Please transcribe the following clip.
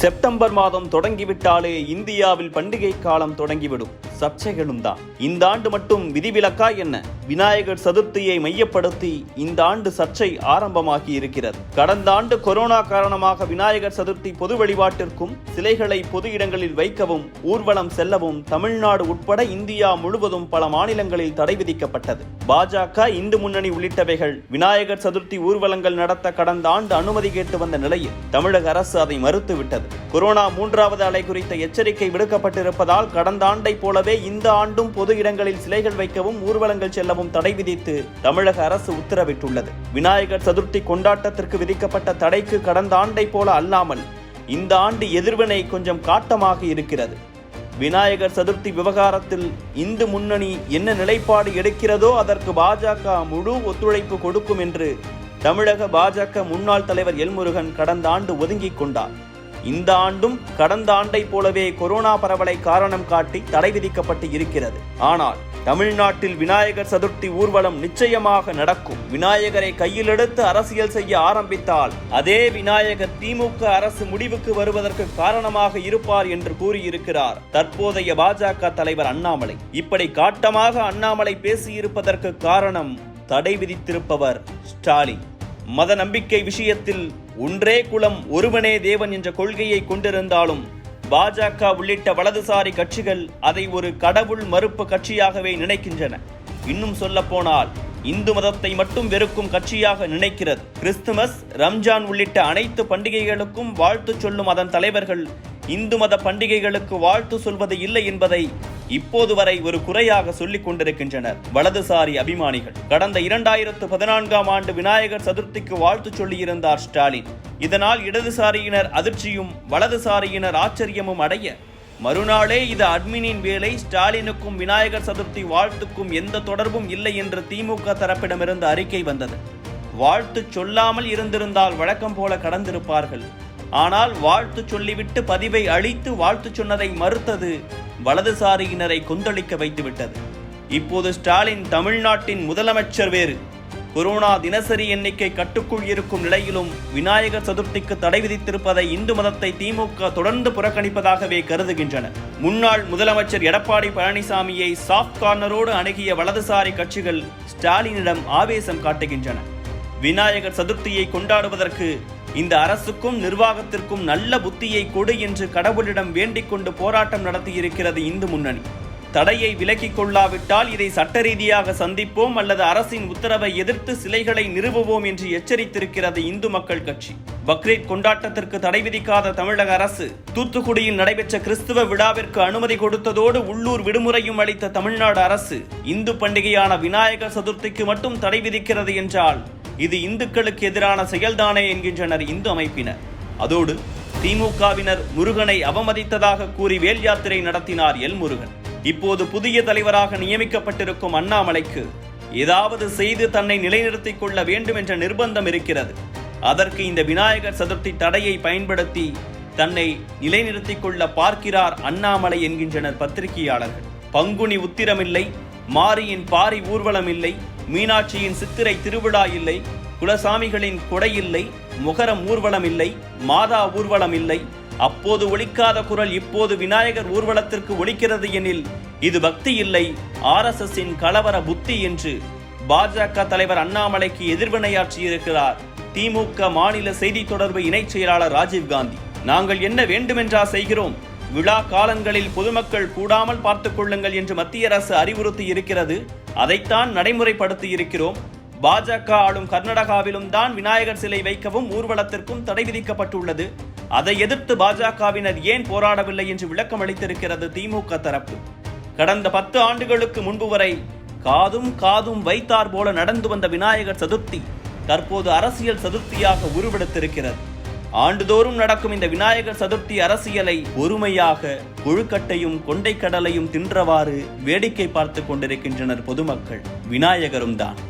September மாதம் தொடங்கிவிட்டாலே இந்தியாவில் பண்டிகை காலம் தொடங்கிவிடும். சர்ச்சைகளும் தான். இந்த ஆண்டு மட்டும் விதிவிலக்கா என்ன? விநாயகர் சதுர்த்தியை மையப்படுத்தி இந்த ஆண்டு சர்ச்சை ஆரம்பமாகி இருக்கிறது. கடந்த ஆண்டு கொரோனா காரணமாக விநாயகர் சதுர்த்தி பொது வழிபாட்டிற்கும் சிலைகளை பொது இடங்களில் வைக்கவும் ஊர்வலம் செல்லவும் தமிழ்நாடு உட்பட இந்தியா முழுவதும் பல மாநிலங்களில் தடை விதிக்கப்பட்டது. பாஜக இந்து முன்னணி உள்ளிட்டவைகள் விநாயகர் சதுர்த்தி ஊர்வலங்கள் நடத்த கடந்த ஆண்டு அனுமதி கேட்டு வந்த நிலையில் தமிழக அரசு அதை மறுத்துவிட்டது. கொரோனா மூன்றாவது அலை குறித்த எச்சரிக்கை விடுக்கப்பட்டிருப்பதால் கடந்த ஆண்டை போலவே இந்த ஆண்டும் பொது இடங்களில் சிலைகள் வைக்கவும் ஊர்வலங்கள் செல்லவும் தடை விதித்து தமிழக அரசு உத்தரவிட்டுள்ளது. விநாயகர் சதுர்த்தி கொண்டாட்டத்திற்கு விதிக்கப்பட்ட தடைக்கு கடந்த ஆண்டை போல அல்லாமல் இந்த ஆண்டு எதிர்வினை கொஞ்சம் காட்டமாக இருக்கிறது. விநாயகர் சதுர்த்தி விவகாரத்தில் இந்து முன்னணி என்ன நிலைப்பாடு எடுக்கிறதோ அதற்கு பாஜக முழு ஒத்துழைப்பு கொடுக்கும் என்று தமிழக பாஜக முன்னாள் தலைவர் எல்முருகன் கடந்த ஆண்டு ஒதுங்கிக் கொண்டார். இந்த ஆண்டும் கடந்த ஆண்டை போலவே கொரோனா பரவலை காரணம் காட்டி தடை விதிக்கப்பட்டு இருக்கிறது. ஆனால் தமிழ்நாட்டில் விநாயகர் சதுர்த்தி ஊர்வலம் நிச்சயமாக நடக்கும். விநாயகரை கையில் எடுத்து அரசியல் செய்ய ஆரம்பித்தால் அதே விநாயகர் திமுக அரசு முடிவுக்கு வருவதற்கு காரணமாக இருப்பார் என்று கூறியிருக்கிறார் தற்போதைய பாஜக தலைவர் அண்ணாமலை. இப்படி காட்டமாக அண்ணாமலை பேசியிருப்பதற்கு காரணம் தடை விதித்திருப்பவர் ஸ்டாலின். மத நம்பிக்கை விஷயத்தில் ஒன்றே குலம் ஒருவனே தேவன் என்ற கொள்கையை கொண்டிருந்தாலும் பாஜக உள்ளிட்ட வலதுசாரி கட்சிகள் அதை ஒரு கடவுள் மறுப்பு கட்சியாகவே நினைக்கின்றன. இன்னும் சொல்லப்போனால் இந்து மதத்தை மட்டும் வெறுக்கும் கட்சியாக நினைக்கிறது. கிறிஸ்துமஸ் ரம்ஜான் உள்ளிட்ட அனைத்து பண்டிகைகளுக்கும் வாழ்த்து சொல்லும் அதன் தலைவர்கள் இந்து மத பண்டிகைகளுக்கு வாழ்த்து சொல்வது இல்லை என்பதை இப்போது வரை ஒரு குறையாக சொல்லிக் கொண்டிருக்கின்றனர் வலதுசாரி அபிமானிகள். கடந்த இரண்டாயிரத்து பதினான்காம் ஆண்டு விநாயகர் சதுர்த்திக்கு வாழ்த்து சொல்லியிருந்தார் ஸ்டாலின். இதனால் இடதுசாரியினர் அதிர்ச்சியும் வலதுசாரியினர் ஆச்சரியமும் அடைய மறுநாளே இது அட்மினின் வேலை. ஸ்டாலினுக்கும் விநாயகர் சதுர்த்தி வாழ்த்துக்கும் எந்த தொடர்பும் இல்லை என்று திமுக தரப்பிடமிருந்து அறிக்கை வந்தது. வாழ்த்து சொல்லாமல் இருந்திருந்தால் வழக்கம் போல கடந்திருப்பார்கள். ஆனால் வாழ்த்து சொல்லிவிட்டு பதிவை அழித்து வாழ்த்து சொன்னதை மறுத்தது வலதுசாரியினரை கொந்தளிக்க வைத்துவிட்டது. இப்போது ஸ்டாலின் தமிழ்நாட்டின் முதலமைச்சர் வேறு. கொரோனா தினசரி எண்ணிக்கை கட்டுக்குள் இருக்கும் நிலையிலும் விநாயகர் சதுர்த்திக்கு தடை விதித்திருப்பதை இந்து மதத்தை திமுக தொடர்ந்து புறக்கணிப்பதாகவே கருதுகின்றன. முன்னாள் முதலமைச்சர் எடப்பாடி பழனிசாமியை சாஃப்ட் கார்னரோடு அணுகிய வலதுசாரி கட்சிகள் ஸ்டாலினிடம் ஆவேசம் காட்டுகின்றன. விநாயகர் சதுர்த்தியை கொண்டாடுவதற்கு இந்த அரசுக்கும் நிர்வாகத்திற்கும் நல்ல புத்தியை கொடு என்று கடவுளிடம் வேண்டிக் கொண்டு போராட்டம் நடத்தியிருக்கிறது இந்து முன்னணி. தடையை விலக்கிக் கொள்ளாவிட்டால் இதை சட்ட ரீதியாக சந்திப்போம் அல்லது அரசின் உத்தரவை எதிர்த்து சிலைகளை நிறுவுவோம் என்று எச்சரித்திருக்கிறது இந்து மக்கள் கட்சி. பக்ரீத் கொண்டாட்டத்திற்கு தடை விதிக்காத தமிழக அரசு தூத்துக்குடியில் நடைபெற்ற கிறிஸ்துவ விழாவிற்கு அனுமதி கொடுத்ததோடு உள்ளூர் விடுமுறையும் அளித்த தமிழ்நாடு அரசு இந்து பண்டிகையான விநாயகர் சதுர்த்திக்கு மட்டும் தடை விதிக்கிறது என்றால் இது இந்துக்களுக்கு எதிரான செயல்தானே என்கின்றனர் இந்து அமைப்பினர். அதோடு திமுகவினர் முருகனை அவமதித்ததாக கூறி வேல் யாத்திரை நடத்தினார் எல் முருகன். இப்போது புதிய தலைவராக நியமிக்கப்பட்டிருக்கும் அண்ணாமலைக்கு ஏதாவது செய்து தன்னை நிலைநிறுத்திக் கொள்ள வேண்டும் என்ற நிர்பந்தம் இருக்கிறது. அதற்கு இந்த விநாயகர் சதுர்த்தி தடையை பயன்படுத்தி தன்னை நிலைநிறுத்திக் கொள்ள பார்க்கிறார் அண்ணாமலை என்கின்றனர் பத்திரிகையாளர்கள். பங்குனி உத்திரமில்லை மாரியின் பாரி ஊர்வலம் இல்லை மீனாட்சியின் சித்திரை திருவிழா இல்லை குலசாமிகளின் கொடை இல்லை முகரம் ஊர்வலம் இல்லை மாதா ஊர்வலம் இல்லை. அப்போது ஒழிக்காத குரல் இப்போது விநாயகர் ஊர்வலத்திற்கு ஒழிக்கிறது எனில் இது பக்தி இல்லை ஆர்எஸ்எஸ்ஸின் கலவர புத்தி என்று பாஜக தலைவர் அண்ணாமலைக்கு எதிர்வினையாற்றியிருக்கிறார். திமுக மாநில செய்தி தொடர்பு இணைச் செயலாளர் ராஜீவ் காந்தி. நாங்கள் என்ன வேண்டுமென்றா செய்கிறோம்? விழா காலங்களில் பொதுமக்கள் கூடாமல் பார்த்துக் கொள்ளுங்கள் என்று மத்திய அரசு அறிவுறுத்தி இருக்கிறது அதைத்தான் நடைமுறைப்படுத்தி இருக்கிறோம். பாஜக ஆளும் கர்நாடகாவிலும் தான் விநாயகர் சிலை வைக்கவும் ஊர்வலத்திற்கும் தடை விதிக்கப்பட்டுள்ளது. அதை எதிர்த்து பாஜகவினர் ஏன் போராடவில்லை என்று விளக்கம் அளித்திருக்கிறது திமுக தரப்பு. கடந்த பத்து ஆண்டுகளுக்கு முன்பு வரை காதும் காதும் வைத்தார் போல நடந்து வந்த விநாயகர் சதுர்த்தி தற்போது அரசியல் சதுர்த்தியாக உருவெடுத்திருக்கிறது. ஆண்டுதோறும் நடக்கும் இந்த விநாயகர் சதுர்த்தி அரசியலை பொறுமையாக கொழுக்கட்டையும் கொண்டைக்கடலையும் தின்றவாறு வேடிக்கை பார்த்து கொண்டிருக்கின்றனர் பொதுமக்கள். விநாயகரும் தான்.